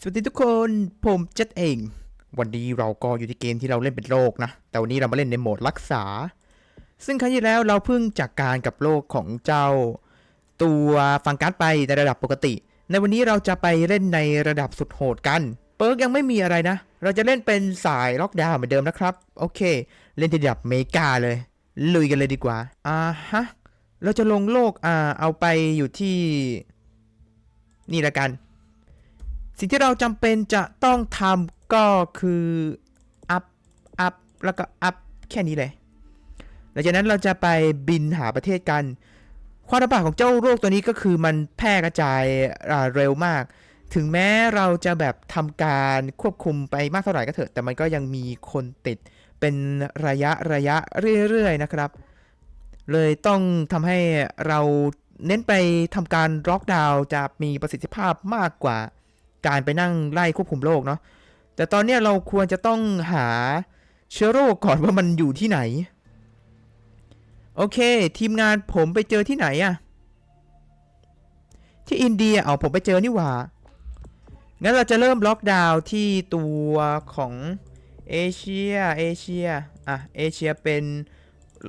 สวัสดีทุกคนผมเจ็ดเอง วันนี้เราก็อยู่ที่เกมที่เราเล่นเป็นโลกนะ แต่วันนี้เรามาเล่นในโหมดรักษา ซึ่งครั้งที่แล้วเราเพิ่งจากการกับโลกของเจ้า ตัวฟังการ์ดไปในระดับปกติ ในวันนี้เราจะไปเล่นในระดับสุดโหดกัน เปิร์กยังไม่มีอะไรนะ เราจะเล่นเป็นสายล็อกดาวน์เหมือนเดิมนะครับ โอเค เล่นที่ระดับเมกาเลย ลุยกันเลยดีกว่าอ่าฮะเราจะลงโลกอ่าเอาไปอยู่ที่ นี่ละกัน สิ่งที่เราจำเป็นจะต้องทำก็คืออัพอัพแล้วก็อัพแค่นี้เลย หลังจากนั้นเราจะไปบินหาประเทศกัน ความระบาดของเจ้าโรคตัวนี้ก็คือมันแพร่กระจายเร็วมาก ถึงแม้เราจะแบบทำการควบคุมไปมากเท่าไหร่ก็เถอะ แต่มันก็ยังมีคนติดเป็นระยะระยะเรื่อยๆนะครับ เลยต้องทำให้เราเน้นไปทำการล็อกดาวน์จะมีประสิทธิภาพมากกว่า การไปนั่งไล่ควบคุมโรคเนาะแต่ตอนนี้เราควรจะต้องหาเชื้อโรคก่อนว่ามันอยู่ที่ไหน โอเค ทีมงานผมไปเจอที่ไหนอะที่อินเดียเอาผมไปเจอนี่หว่า งั้นเราจะเริ่มล็อกดาวน์ที่ตัวของเอเชีย เอเชีย อะ เอเชียเป็น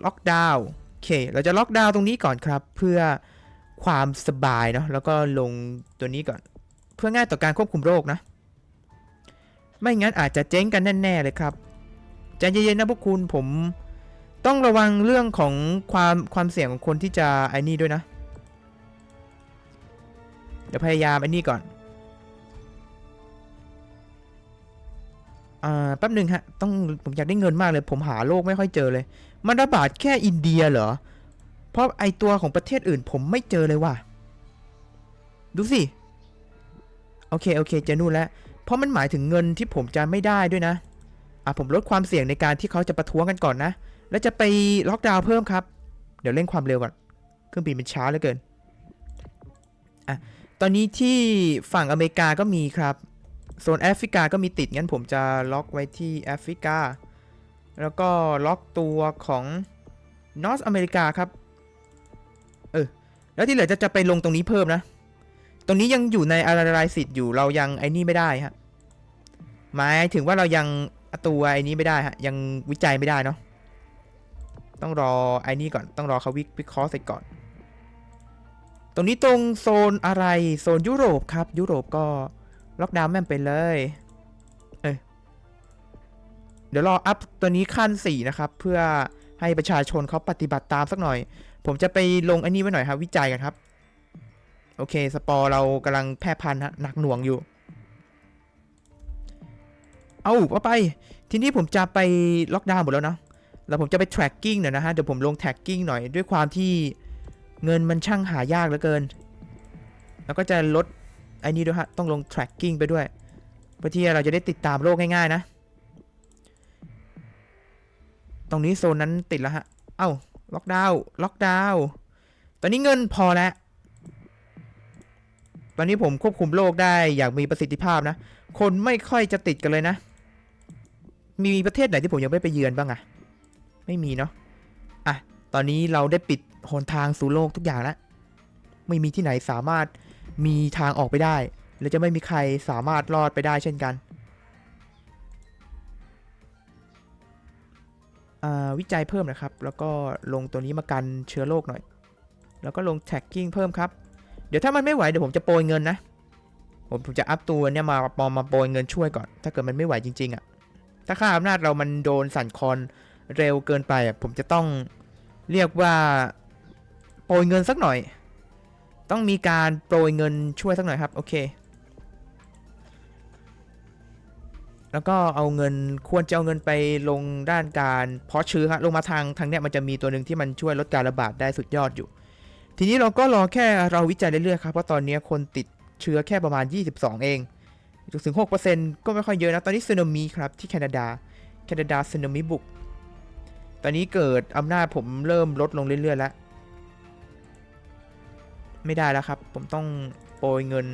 ล็อกดาวน์โอเค เราจะล็อกดาวน์ตรงนี้ก่อนครับ เพื่อความสบายเนาะ แล้วก็ลงตัวนี้ก่อน เพื่อง่ายต่อการควบคุมโรคนะ ไม่งั้นอาจจะเจ๊งกันแน่ ๆ เลยครับใจเย็นๆนะพวกคุณผมต้องระวังเรื่องของความความเสี่ยงของคนที่จะไอ้นี่ด้วยนะ เดี๋ยวพยายามไอ้นี่ก่อนอ่าแป๊บหนึ่งฮะต้องผมอยากได้เงินมากเลย ผมหาโลกไม่ค่อยเจอเลย มันระบาดแค่อินเดียเหรอ เพราะไอตัวของประเทศอื่นผมไม่เจอเลยว่ะ ดูสิ โอเคโอเคเจอนู่นแล้ว เพราะมันหมายถึงเงินที่ผมจะไม่ได้ด้วยนะ อะผมลดความเสี่ยงในการที่เขาจะประท้วงกันก่อนนะ แล้วจะไปล็อกดาวน์เพิ่มครับ เดี๋ยวเร่งความเร็วก่อน เครื่องบินมันช้าเหลือเกิน อะ ตอนนี้ที่ฝั่งอเมริกาก็มีครับ โซนแอฟริกาก็มีติด งั้นผมจะล็อกไว้ที่แอฟริกา แล้วก็ล็อกตัวของนอร์อเมริกาครับ เออ แล้วที่เหลือจะจะไปลงตรงนี้เพิ่มนะ ตรงนี้ยังอยู่ในอะไรสิทธิ์อยู่เรายังไอ้นี่ไม่ได้ฮะหมายถึงว่าเรายังตัวไอ้นี้ไม่ได้ฮะยังวิจัยไม่ได้เนาะต้องรอไอ้นี่ก่อนต้องรอเขาวิวิเคราะห์เสร็จก่อน ตรงนี้ตรงโซนอะไรโซนยุโรปครับ ยุโรปก็ล็อกดาวน์แม่งไปเลยเอยเดี๋ยวรออัพตัวนี้ขั้น4นะครับเพื่อให้ประชาชนเขาปฏิบัติตามสักหน่อย ผมจะไปลงไอ้นี่ไว้หน่อยครับ วิจัยกันครับ โอเค สปอร์เรากำลังแพร่พันธุ์ฮะหนักหน่วงอยู่ เอาเอาไป ทีนี้ผมจะไปล็อกดาวน์หมดแล้วเนะ แล้วผมจะไป tracking หน่อยนะฮะ เดี๋ยวผมลง tracking หน่อยด้วยความที่เงินมันช่างหายากเหลือเกิน แล้วก็จะลดไอ้นี้ด้วยฮะ ต้องลง tracking ไปด้วย เพื่อที่เราจะได้ติดตามโลกง่ายๆนะ ตรงนี้โซนนั้นติดแล้วฮะ เอ้า ล็อกดาวน์ ล็อกดาวน์ ตอนนี้เงินพอแล้ว ตอนนี้ผมควบคุมโรคได้อย่างมีประสิทธิภาพนะ คนไม่ค่อยจะติดกันเลยนะ มีประเทศไหนที่ผมยังไม่ไปเยือนบ้างอะไม่มีเนาะ อะ ตอนนี้เราได้ปิดหนทางสู่โลกทุกอย่างแล้ว ไม่มีที่ไหนสามารถมีทางออกไปได้ และจะไม่มีใครสามารถรอดไปได้เช่นกันอ่าวิจัยเพิ่มนะครับ แล้วก็ลงตัวนี้มากันเชื้อโรคหน่อย แล้วก็ลง tagging เพิ่มครับ เดี๋ยวถ้ามันไม่ไหวเดี๋ยวผมจะโปรยเงินนะ ผมผมจะอัพตัวเนี่ยมาปอมมาโปรยเงินช่วยก่อน ถ้าเกิดมันไม่ไหวจริงๆอะ่ะ ถ้าค่าอำนาจเรามันโดนสั่นคลอนเร็วเกินไปอะ่ะผมจะต้องเรียกว่าโปรยเงินสักหน่อย ต้องมีการโปรยเงินช่วยสักหน่อยครับ โอเค แล้วก็เอาเงินควรจะเอาเงินไปลงด้านการเพาะเชื้อฮะลงมาทางทางเนี้ยมันจะมีตัวหนึ่งที่มันช่วยลดการระบาดได้สุดยอดอยู่ ทีนี้เราก็รอแค่เราวิจัยเรื่อยๆครับ เพราะตอนนี้คนติดเชื้อแค่ประมาณ 22 เองถึง 6%ก็ไม่ค่อยเยอะนะ ตอนนี้สึนามิครับที่แคนาดา แคนาดาสึนามิบุก ตอนนี้เกิดอำนาจผมเริ่มลดลงเรื่อย ๆ แล้ว ไม่ได้แล้วครับ ผมต้องโปรยเงิน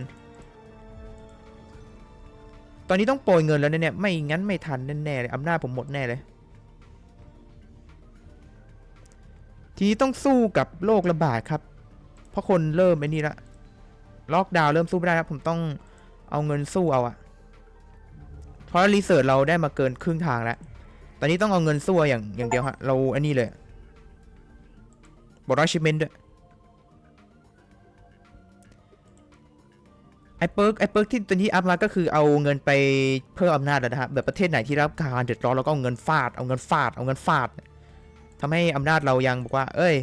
ตอนนี้ต้องโปรยเงินแล้วเนี่ยไม่งั้นไม่ทันแน่ๆเลยอำนาจผมหมดแน่เลยทีนี้ต้องสู้กับโรคระบาดครับ เพราะคนเริ่มไอ้นี่ละล็อกดาวน์เริ่มสู้ไม่ได้แล้วผมต้องเอาเงินสู้เอาอะเพราะรีเสิร์ชเราได้มาเกินครึ่งทางแล้ว ตอนนี้ต้องเอาเงินสู้อย่างอย่างเดียวฮะ เราอันนี้เลยบอร์ดชิเมนด้วย ไอเปิร์กไอเปิร์กที่ตัวนี้อัพมาก็คือเอาเงินไปเพิ่มอำนาจแล้วนะฮะ แบบประเทศไหนที่รับการเดือดร้อนเราก็เอาเงินฟาด เอาเงินฟาด เอาเงินฟาดทำให้อำนาจเรายังบอกว่า เอ้ย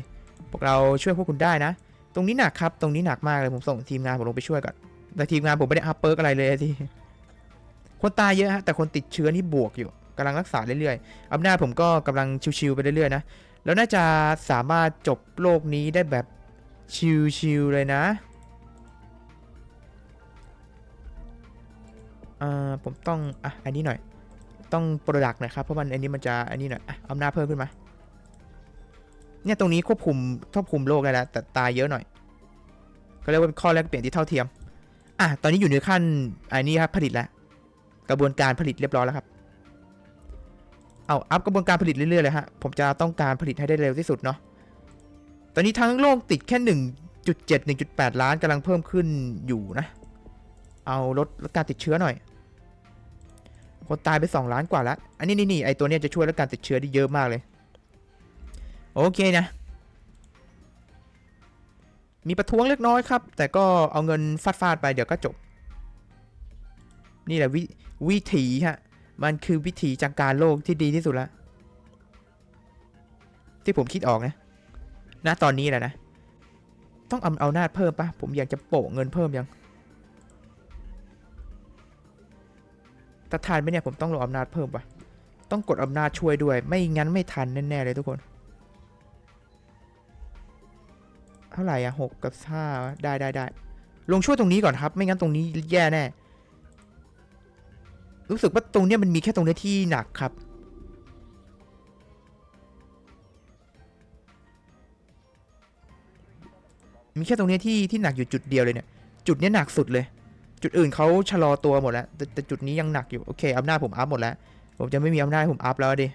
พวกเราช่วยพวกคุณได้นะ ตรงนี้หนักครับ ตรงนี้หนักมากเลยผมส่งทีมงานผมลงไปช่วยก่อน แต่ทีมงานผมไม่ได้อัพเปิร์กอะไรเลยทีคนตายเยอะฮะแต่คนติดเชื้อนี่บวกอยู่กำลังรักษาเรื่อยๆอำนาจผมก็กำลังชิวๆไปเรื่อยๆนะแล้วน่าจะสามารถจบโลกนี้ได้แบบชิวๆเลยนะอ่าผมต้องอะอันนี้หน่อย ต้องโปรดักต์หนะครับเพราะมันอันนี้มันจะอันนี้หน่อยอะอำนาจเพิ่มขึ้นมา เนี่ยตรงนี้ควบคุมควบคุมโลกได้แล้ว แต่ตายเยอะหน่อย ก็เรียกว่าเป็นข้อแลกเปลี่ยนที่เท่าเทียม อะตอนนี้อยู่ในขั้นอันนี้ครับผลิตแล้ว กระบวนการผลิตเรียบร้อยแล้วครับ เอาอัพกระบวนการผลิตเรื่อยๆเลยฮะผมจะต้องการผลิตให้ได้เร็วที่สุดเนาะตอนนี้ทั้งโลกติดแค่1.7 1.8ล้านกำลังเพิ่มขึ้นอยู่นะ เอาลดลดการติดเชื้อหน่อย คนตายไป2ล้านกว่าแล้ว อันนี้นี่นี่ไอตัวเนี้ยจะช่วยลดการติดเชื้อได้เยอะมากเลย โอเคนะ มีประท้วงเล็กน้อยครับ แต่ก็เอาเงินฟาดฟาดๆไปเดี๋ยวก็จบ นี่แหละวิวิถีฮะ มันคือวิถีจากการโลกที่ดีที่สุดละ ที่ผมคิดออกนะ ณ ตอนนี้แหละนะ ต้องเอาเอาหน้าจเพิ่มปะผมอยากจะโปะเงินเพิ่มยังถ้าทันไหมเนี่ยผมต้องลงอำนาจเพิ่มปะต้องกดอำนาจช่วยด้วย ไม่งั้นไม่ทันแน่ๆเลยทุกคน เท่าไหร่อะหกกับห้าได้ได้ได้ลงช่วยตรงนี้ก่อนครับ ไม่งั้นตรงนี้แย่แน่ รู้สึกว่าตรงเนี้ยมันมีแค่ตรงเนี้ยที่หนักครับ มีแค่ตรงเนี้ยที่ที่หนักอยู่จุดเดียวเลยเนี่ย จุดเนี้ยหนักสุดเลย จุดอื่นเขาชะลอตัวหมดแล้ว แต่แต่จุดนี้ยังหนักอยู่ โอเคอำนาจผมอัพหมดแล้ว ผมจะไม่มีอำนาจผมอัพแล้วดิ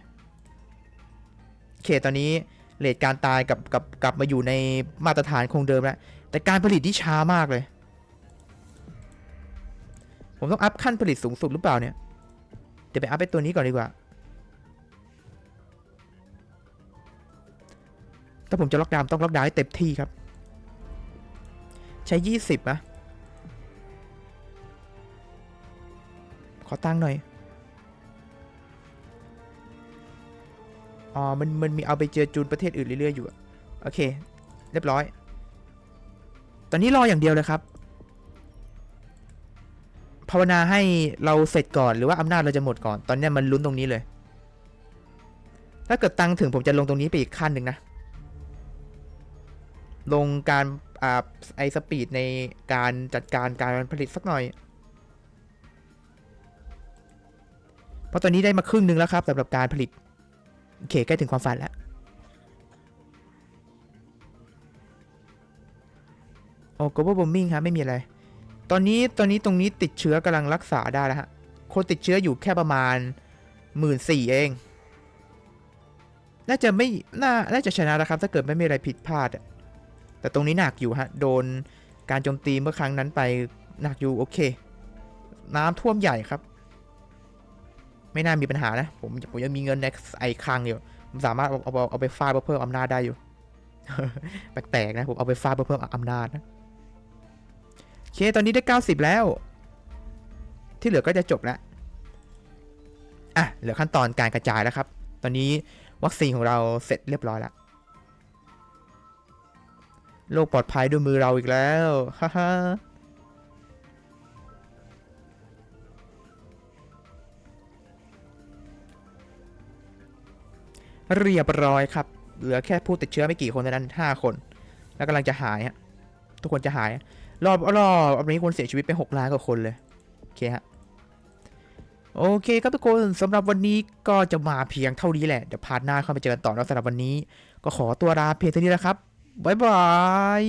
โอเคตอนนี้ เลทการตายกับกับกลับมาอยู่ในมาตรฐานคงเดิมแล้ว แต่การผลิตที่ช้ามากเลย ผมต้องอัพขั้นผลิตสูงสุดหรือเปล่าเนี่ย เดี๋ยวไปอัพไปตัวนี้ก่อนดีกว่า ถ้าผมจะล็อกดาวน์ต้องล็อกดาวน์ให้เต็มที่ครับ ใช้ 20อะขอตั้งค์หน่อย อ๋อ มันมันมีเอาไปเจอจูนประเทศอื่นเรื่อยๆอยู่ โอเค เรียบร้อย ตอนนี้รออย่างเดียวเลยครับ ภาวนาให้เราเสร็จก่อนหรือว่าอำนาจเราจะหมดก่อน ตอนนี้มันลุ้นตรงนี้เลย ถ้าเกิดตังถึงผมจะลงตรงนี้ไปอีกขั้นหนึ่งนะ ลงการอ่าไอสปีดในการจัดการการผลิตสักหน่อยเพราะตอนนี้ได้มาครึ่งหนึ่งแล้วครับสำหรับการผลิต โอเคใกล้ถึงความฝันแล้ว โอ้ global bombing ครับไม่มีอะไร ตอนนี้ตอนนี้ตรงนี้ติดเชื้อกำลังรักษาได้แล้วฮะ คนติดเชื้ออยู่แค่ประมาณหมื่นสี่เอง น่าจะไม่ น่า น่าจะชนะนะครับ ถ้าเกิดไม่มีอะไรผิดพลาดอะแต่ตรงนี้หนักอยู่ฮะ โดนการโจมตีเมื่อครั้งนั้นไปหนักอยู่โอเค น้ำท่วมใหญ่ครับ ไม่น่ามีปัญหานะ ผมผมยังมีเงินในไอคลังอยู่ผมสามารถเอาเอาเอาไปฟาดเพื่อเพิ่มอำนาจได้อยู่แปลกๆนะ ผมเอาไปฟาดเพื่อเพิ่มอำนาจนะโอเคตอนนี้ได้ 90 แล้ว ที่เหลือก็จะจบแล้วอะเหลือขั้นตอนการกระจายแล้วครับ ตอนนี้วัคซีนของเราเสร็จเรียบร้อยแล้วโลกปลอดภัยด้วยมือเราอีกแล้วฮ่า เรียบร้อยครับ เหลือแค่ผู้ติดเชื้อไม่กี่คนเท่านั้น 5 คน แล้วกำลังจะหายฮะทุกคนจะหาย รอบรอบรอบนี้คนเสียชีวิตไป 6 ล้านกว่าคนเลย โอเคฮะโอเคครับทุกคนสำหรับวันนี้ก็จะมาเพียงเท่านี้แหละ เดี๋ยวพาร์ทหน้าเข้าไปเจอกันต่อแล้วสำหรับวันนี้ ก็ขอตัวลาเพียงเท่านี้แล้วครับบ๊ายบาย